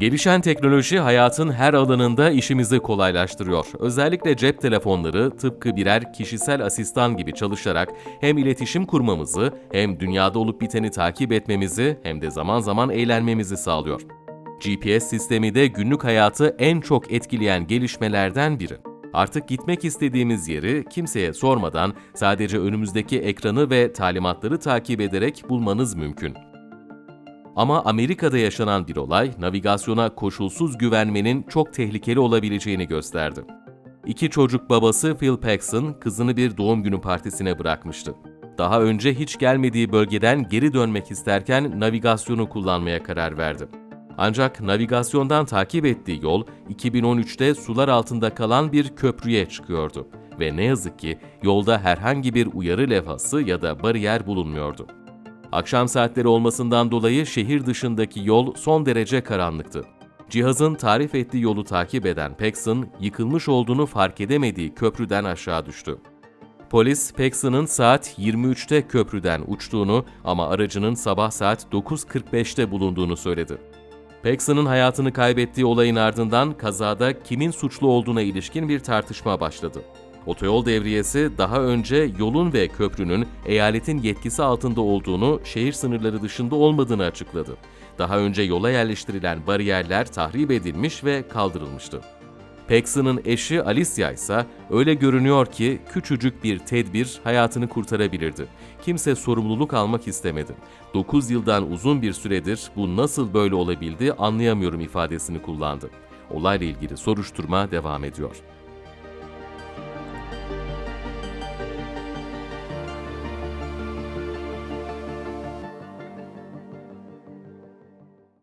Gelişen teknoloji hayatın her alanında işimizi kolaylaştırıyor. Özellikle cep telefonları tıpkı birer kişisel asistan gibi çalışarak hem iletişim kurmamızı, hem dünyada olup biteni takip etmemizi, hem de zaman zaman eğlenmemizi sağlıyor. GPS sistemi de günlük hayatı en çok etkileyen gelişmelerden biri. Artık gitmek istediğimiz yeri kimseye sormadan sadece önümüzdeki ekranı ve talimatları takip ederek bulmanız mümkün. Ama Amerika'da yaşanan bir olay, navigasyona koşulsuz güvenmenin çok tehlikeli olabileceğini gösterdi. İki çocuk babası Phil Paxson, kızını bir doğum günü partisine bırakmıştı. Daha önce hiç gelmediği bölgeden geri dönmek isterken navigasyonu kullanmaya karar verdi. Ancak navigasyondan takip ettiği yol 2013'te sular altında kalan bir köprüye çıkıyordu ve ne yazık ki yolda herhangi bir uyarı levhası ya da bariyer bulunmuyordu. Akşam saatleri olmasından dolayı şehir dışındaki yol son derece karanlıktı. Cihazın tarif ettiği yolu takip eden Paxson, yıkılmış olduğunu fark edemediği köprüden aşağı düştü. Polis, Paxson'ın saat 23'te köprüden uçtuğunu ama aracının sabah saat 9.45'te bulunduğunu söyledi. Paxson'ın hayatını kaybettiği olayın ardından kazada kimin suçlu olduğuna ilişkin bir tartışma başladı. Otoyol devriyesi daha önce yolun ve köprünün eyaletin yetkisi altında olduğunu, şehir sınırları dışında olmadığını açıkladı. Daha önce yola yerleştirilen bariyerler tahrip edilmiş ve kaldırılmıştı. Paxson'ın eşi Alicia ise öyle görünüyor ki küçücük bir tedbir hayatını kurtarabilirdi. Kimse sorumluluk almak istemedi. 9 yıldan uzun bir süredir bu nasıl böyle olabildi anlayamıyorum ifadesini kullandı. Olayla ilgili soruşturma devam ediyor.